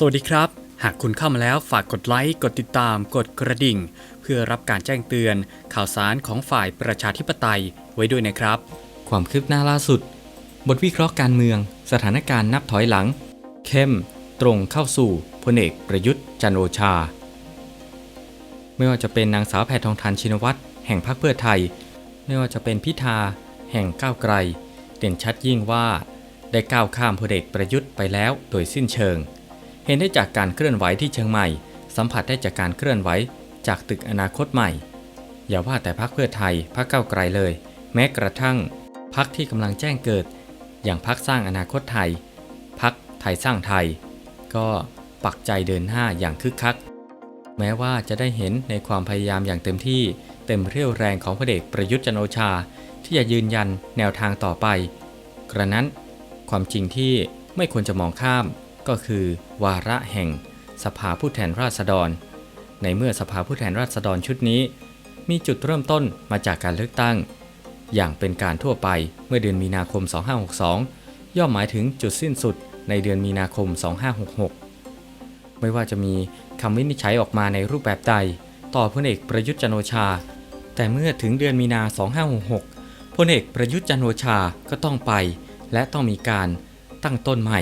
สวัสดีครับ หากคุณเข้ามาแล้วฝากกดไลค์ กดติดตาม กดกระดิ่ง เพื่อรับการแจ้งเตือน ข่าวสารของฝ่ายประชาธิปไตยไว้ด้วยนะครับ ความคืบหน้าล่าสุด บทวิเคราะห์การเมือง สถานการณ์นับถอยหลัง เข้ม ตรงเข้าสู่พลเอกประยุทธ์จันโอชา ไม่ว่าจะเป็นนางสาวแพทองทานชินวัตรแห่งพรรคเพื่อไทย ไม่ว่าจะเป็นพิธาแห่งก้าวไกล เด่นชัดยิ่งว่า ได้ก้าวข้ามพลเอกประยุทธ์ไปแล้วโดยสิ้นเชิง เห็นได้จากการเคลื่อนไหวที่เชียงใหม่ สัมผัสได้จากการเคลื่อนไหวจากตึกอนาคตใหม่ อย่าว่าแต่พรรคเพื่อไทยพรรคก้าไกลเลย แม้กระทั่งพรรคที่กำลังแจ้งเกิด อย่างพรรคสร้างอนาคตไทยพรรคไทยสร้างไทย ก็ปักใจเดินหน้าอย่างคึกคัก แม้ว่าจะได้เห็นในความพยายามอย่างเต็มที่เต็มเรี่ยวแรงของพระเอกประยุทธ์จันโอชา ที่จะยืนยันแนวทางต่อไป กระนั้นความจริงที่ไม่ควรจะมองข้าม ก็คือ วาระแห่ง สภาผู้แทนราษฎร ในเมื่อสภาผู้แทนราษฎรชุดนี้ มีจุดเริ่มต้นมาจากการเลือกตั้ง อย่างเป็นการทั่วไปเมื่อเดือนมีนาคม 2562 ย่อมหมายถึงจุดสิ้นสุดในเดือนมีนาคม 2566 ไม่ว่าจะมีคำวินิจฉัยออกมาในรูปแบบใดต่อพลเอกประยุทธ์จันโอชา แต่เมื่อถึงเดือนมีนา 2566พลเอกประยุทธ์จันโอชาก็ต้องไป และต้องมีการตั้งต้นใหม่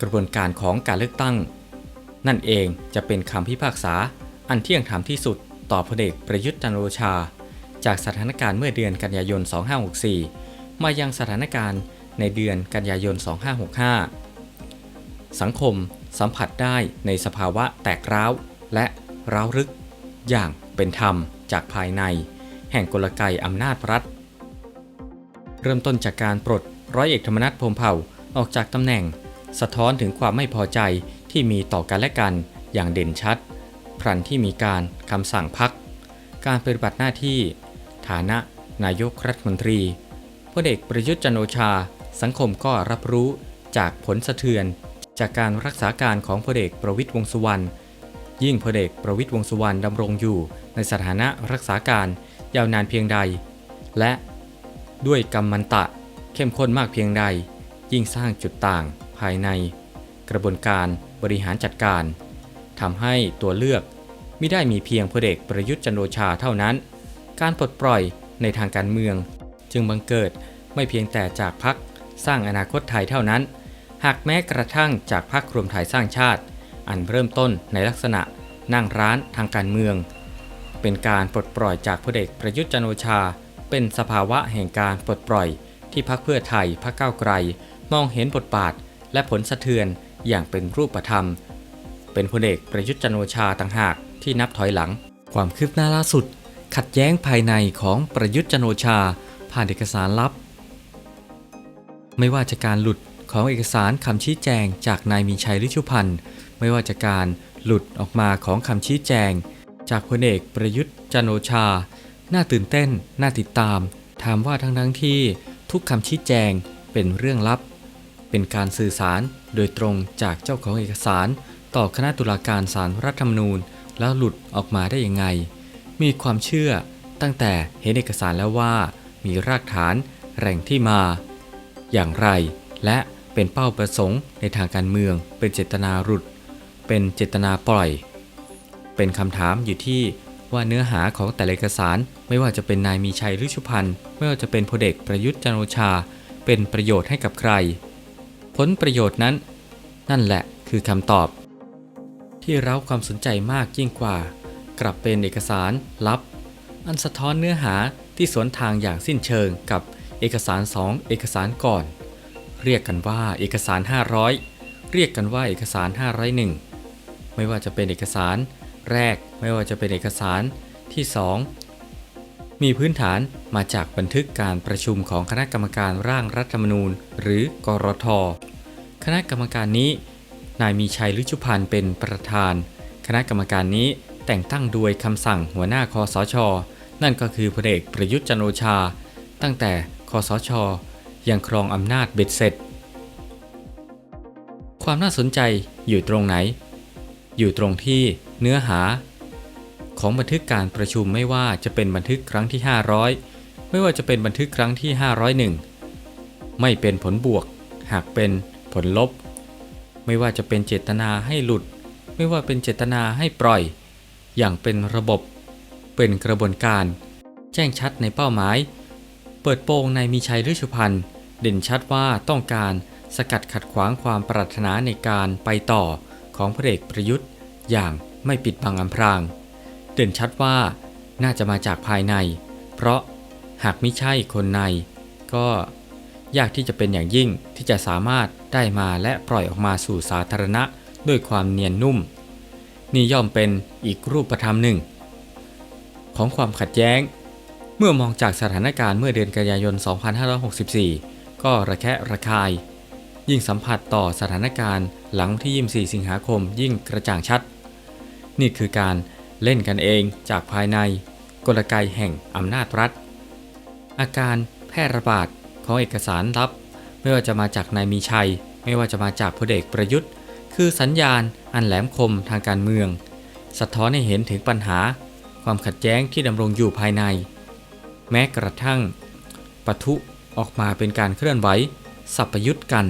กระบวนการของการเลือกตั้ง นั่นเองจะเป็นคำพิพากษาอันเที่ยงธรรมที่สุดต่อพลเอกประยุทธ์จันทร์โอชา จากสถานการณ์เมื่อเดือนกันยายน 2564 มายังสถานการณ์ในเดือนกันยายน 2565 สังคมสัมผัสได้ในสภาวะแตกร้าวและร้าวรึก อย่างเป็นธรรมจากภายใน แห่งกลไกอำนาจรัฐ เริ่มต้นจากการปลดร้อยเอกธรรมนัฐพรมเผ่าออกจากตำแหน่ง สะท้อนถึงความไม่พอใจที่มีต่อกันและกันอย่างเด่นชัดพรันที่มีการคำสั่งพัก การปฏิบัติหน้าที่ ฐานะนายกรัฐมนตรีพลเอกประยุทธ์จันทร์โอชา สังคมก็รับรู้จากผลสะเทือน จากการรักษาการของพลเอกประวิตยวงษ์สุวรรณยิ่งพลเอกประวิตยวงษ์สุวรรณดำรงอยู่ในสถานะรักษาการยาวนานเพียงใด และด้วยกรรมมันตะเข้มข้นมากเพียงใด ยิ่งสร้างจุดต่าง ภายใน กระบวนการบริหารจัดการทำให้ตัวเลือกไม่ได้มีเพียงพลเอกประยุทธ์จันโอชาเท่านั้น การปลดปล่อยในทางการเมือง จึงบังเกิดไม่เพียงแต่จากพักสร้างอนาคตไทยเท่านั้น หากแม้กระทั่งจากพรรครวมไทยสร้างชาติ อันเริ่มต้นในลักษณะนั่งร้านทางการเมือง เป็นการปลดปล่อยจากพลเอกประยุทธ์จันโอชา เป็นสภาวะแห่งการปลดปล่อยที่พรรคเพื่อไทยพรรคก้าวไกล มองเห็นบทบาท และผลสะเทือนอย่างเป็นรูปธรรม เป็นพลเอกประยุทธ์จันโอชาต่างหากที่นับถอยหลัง ความคืบหน้าล่าสุด ขัดแย้งภายในของประยุทธ์จันโอชา ผ่านเอกสารลับ ไม่ว่าจะการหลุดของเอกสารคำชี้แจงจากนายมีชัยฤชุพันธ์ไม่ว่าจะการหลุดออกมาของคำชี้แจง จากพลเอกประยุทธ์จันโอชา น่าตื่นเต้น น่าติดตาม ถามว่าทั้งทั้งที่ทุกคำชี้แจงเป็นเรื่องลับ เป็นการสื่อสารโดยตรงจากเจ้าของเอกสาร ต่อคณะตุลาการศาลรรัฐธรรมนูญ แล้วหลุดออกมาได้ยังไง มีความเชื่อตั้งแต่เห็นเอกสารแล้วว่า มีรากฐานแหล่งที่มา อย่างไร และเป็นเป้าประสงค์ในทางการเมือง เป็นเจตนาหลุด เป็นเจตนาปล่อย เป็นคำถามอยู่ที่ว่าเนื้อหาของแต่ละเอกสารไม่ว่าจะเป็นนายมีชัยฤชุพันธ์ไม่ว่าจะเป็นพลเอกประยุทธ์จันโอชา เป็นประโยชน์ให้กับใคร ผลประโยชน์นั้น นั่นแหละคือคำตอบ ที่เร้าความสนใจมากยิ่งกว่า กลับเป็นเอกสารลับ อันสะท้อนเนื้อหาที่สวนทางอย่างสิ้นเชิงกับเอกสารสองเอกสารก่อน เรียกกันว่าเอกสาร 500 เรียกกันว่าเอกสาร 501 ไม่ว่าจะเป็นเอกสารแรกไม่ว่าจะเป็นเอกสารที่ 2 มีพื้นฐานมาจากบันทึกการประชุมของคณะกรรมการร่างรัฐธรรมนูญ หรือกรท คณะกรรมการนี้ นายมีชัยฤชุพันธ์เป็นประธาน คณะกรรมการนี้แต่งตั้งโดยคำสั่งหัวหน้าคอสช นั่นก็คือพลเอกประยุทธ์จันโอชา ตั้งแต่คอสช ยังครองอำนาจเบ็ดเสร็จ ความน่าสนใจอยู่ตรงไหน อยู่ตรงที่เนื้อหา ของบันทึกการประชุมไม่ว่าจะเป็นบันทึกครั้งที่ 500 ไม่ว่าจะเป็นบันทึกครั้งที่ 501 ไม่เป็นผลบวก หากเป็นผลลบ ไม่ว่าจะเป็นเจตนาให้หลุด ไม่ว่าเป็นเจตนาให้ปล่อย อย่างเป็นระบบ เป็นกระบวนการ แจ้งชัดในเป้าหมาย เปิดโปงในมีชัยฤชุพันธ์เด่นชัดว่าต้องการสกัดขัดขวางความปรารถนาในการไปต่อของพระเอกประยุทธ์อย่างไม่ปิดบังอำพราง เด่นชัดว่าน่าจะมาจากภายใน เพราะหากไม่ใช่คนใน ก็ยากที่จะเป็นอย่างยิ่งที่จะสามารถได้มาและปล่อยออกมาสู่สาธารณะด้วยความเนียนนุ่ม นี่ย่อมเป็นอีกรูปธรรมหนึ่ง ของความขัดแย้ง เมื่อมองจากสถานการณ์เมื่อเดือนกันยายน 2564 ก็ระแคะระคาย ยิ่งสัมผัสต่อสถานการณ์หลังที่ 24 สิงหาคมยิ่งกระจ่างชัด นี่คือการ เล่นกันเองจากภายในกลไกแห่งอำนาจรัฐ อาการแพร่ระบาดของเอกสารลับ ไม่ว่าจะมาจากนายมีชัย ไม่ว่าจะมาจากพลเอกประยุทธ์ คือสัญญาณอันแหลมคมทางการเมือง สะท้อนให้เห็นถึงปัญหา ความขัดแย้งที่ดำรงอยู่ภายใน แม้กระทั่งปะทุออกมาเป็นการเคลื่อนไหวสับประยุทธ์กัน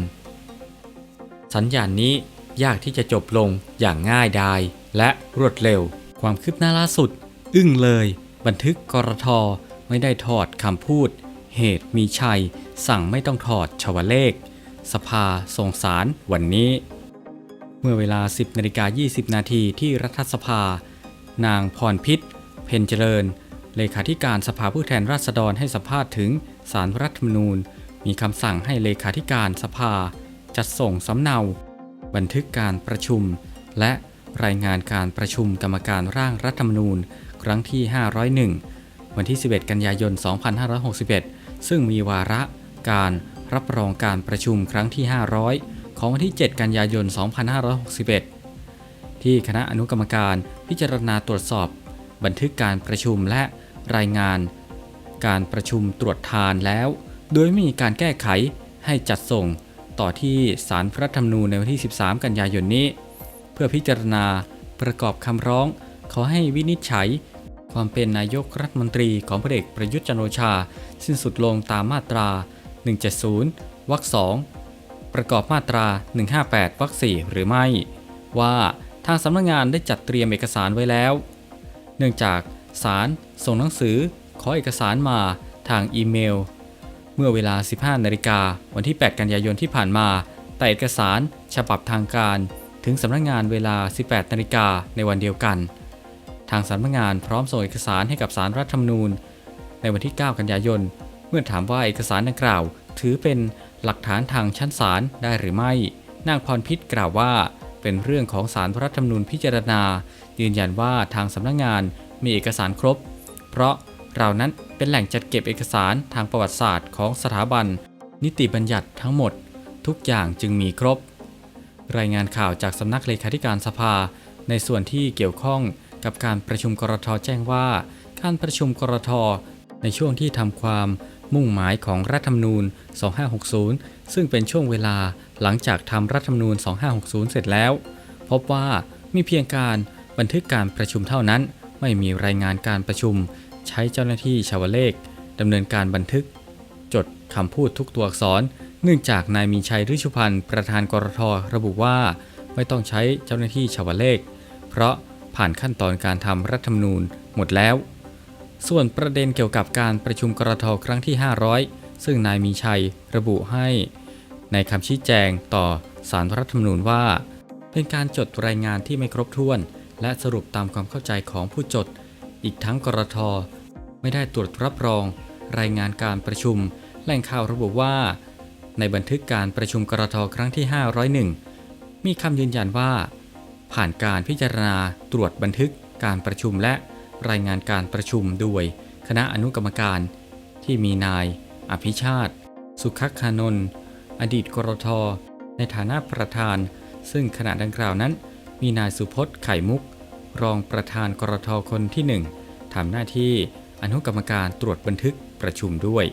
สัญญาณนี้ยากที่จะจบลงอย่างง่ายดายและรวดเร็ว ความคืบหน้าล่าสุด อึ้งเลย บันทึกกรทไม่ได้ถอดคำพูด เหตุมีชัย สั่งไม่ต้องถอดชวเลข สภาส่งสารวันนี้ เมื่อเวลา 10นาฬิกา20 นาทีที่รัฐสภา นางพรพิษ เพนเจริญ เลขาธิการสภาผู้แทนราษฎรให้สัมภาษณ์ถึงสารรัฐธรรมนูญ มีคำสั่งให้เลขาธิการสภา จัดส่งสำเนา บันทึกการประชุม และ รายงานการประชุมกรรมการร่างรัฐธรรมนูญ ครั้งที่ 501 วันที่ 11 กันยายน 2561 ซึ่งมีวาระการรับรองการประชุมครั้งที่ 500 ของวันที่ 7 กันยายน 2561 ที่คณะอนุกรรมการพิจารณาตรวจสอบ บันทึกการประชุมและรายงาน การประชุมตรวจทานแล้ว โดยไม่มีการแก้ไขให้จัดส่งต่อที่สารรัฐธรรมนูญในวันที่ 13 กันยายนนี้ พื่อพิจารณาประกอบคำร้อง ขอให้วินิจฉัย ความเป็นนายกรัฐมนตรีของพลเอกประยุทธ์จันโอชา สิ้นสุดลงตามมาตรา 170 วรรค2ประกอบมาตรา 158 วรรค4หรือไม่ ว่าทางสำนักงานได้จัดเตรียมเอกสารไว้แล้ว เนื่องจากศาลส่งหนังสือขอเอกสารมาทางอีเมล เมื่อเวลา 15 นาฬิกาวันที่ 8 กันยายนที่ผ่านมา แต่เอกสารฉบับทางการ ถึงสำนักงานเวลา 18 นาฬิกาในวันเดียวกัน ทางสำนักงานพร้อมส่งเอกสารให้กับสารรัฐธรรมนูญ ในวันที่ 9 กันยายน เมื่อถามว่าเอกสารดังกล่าว ถือเป็นหลักฐานทางชั้นศาลได้หรือไม่ นางพรพิษกล่าวว่า เป็นเรื่องของสารรัฐธรรมนูญพิจารณา ยืนยันว่าทางสำนักงานมีเอกสารครบ เพราะเรานั้นเป็นแหล่งจัดเก็บเอกสารทางประวัติศาสตร์ของสถาบัน นิติบัญญัติทั้งหมด ทุกอย่างจึงมีครบ รายงานข่าวจากสำนักเลขาธิการสภา ในส่วนที่เกี่ยวข้องกับการประชุมกรทแจ้งว่า การประชุมกรทในช่วงที่ทำความมุ่งหมายของรัฐธรรมนูญ 2560 ซึ่งเป็นช่วงเวลาหลังจากทำรัฐธรรมนูญ 2560 เสร็จแล้ว พบว่ามีเพียงการบันทึกการประชุมเท่านั้น ไม่มีรายงานการประชุม ใช้เจ้าหน้าที่ชาวเลขดำเนินการบันทึก จดคำพูดทุกตัวอักษร เนื่องจากนายมีชัยฤชุพันธ์ประธานกรทระบุว่า ไม่ต้องใช้เจ้าหน้าที่ชาวเลข เพราะผ่านขั้นตอนการทำรัฐธรรมนูญหมดแล้ว ส่วนประเด็นเกี่ยวกับการประชุมกรทครั้งที่ 500 ซึ่งนายมีชัยระบุให้ ในคำชี้แจงต่อสารรัฐธรรมนูญว่า เป็นการจดรายงานที่ไม่ครบถ้วน และสรุปตามความเข้าใจของผู้จด อีกทั้งกรทไม่ได้ตรวจรับรอง รายงานการประชุมแหล่งข่าวระบุว่า ในบันทึกการประชุมกรทครั้งที่ 501 มีคำยืนยันว่า ผ่านการพิจารณาตรวจบันทึกการประชุมและรายงานการประชุมโดยคณะอนุกรรมการ ที่มีนาย อภิชาติ สุขคานนท์อดีตกรทในฐานะประธาน ซึ่งขณะดังกล่าวนั้น มีนายสุพจน์ไข่มุก รองประธานกรทคนที่หนึ่งทำหน้าที่อนุกรรมการตรวจบันทึกประชุมด้วย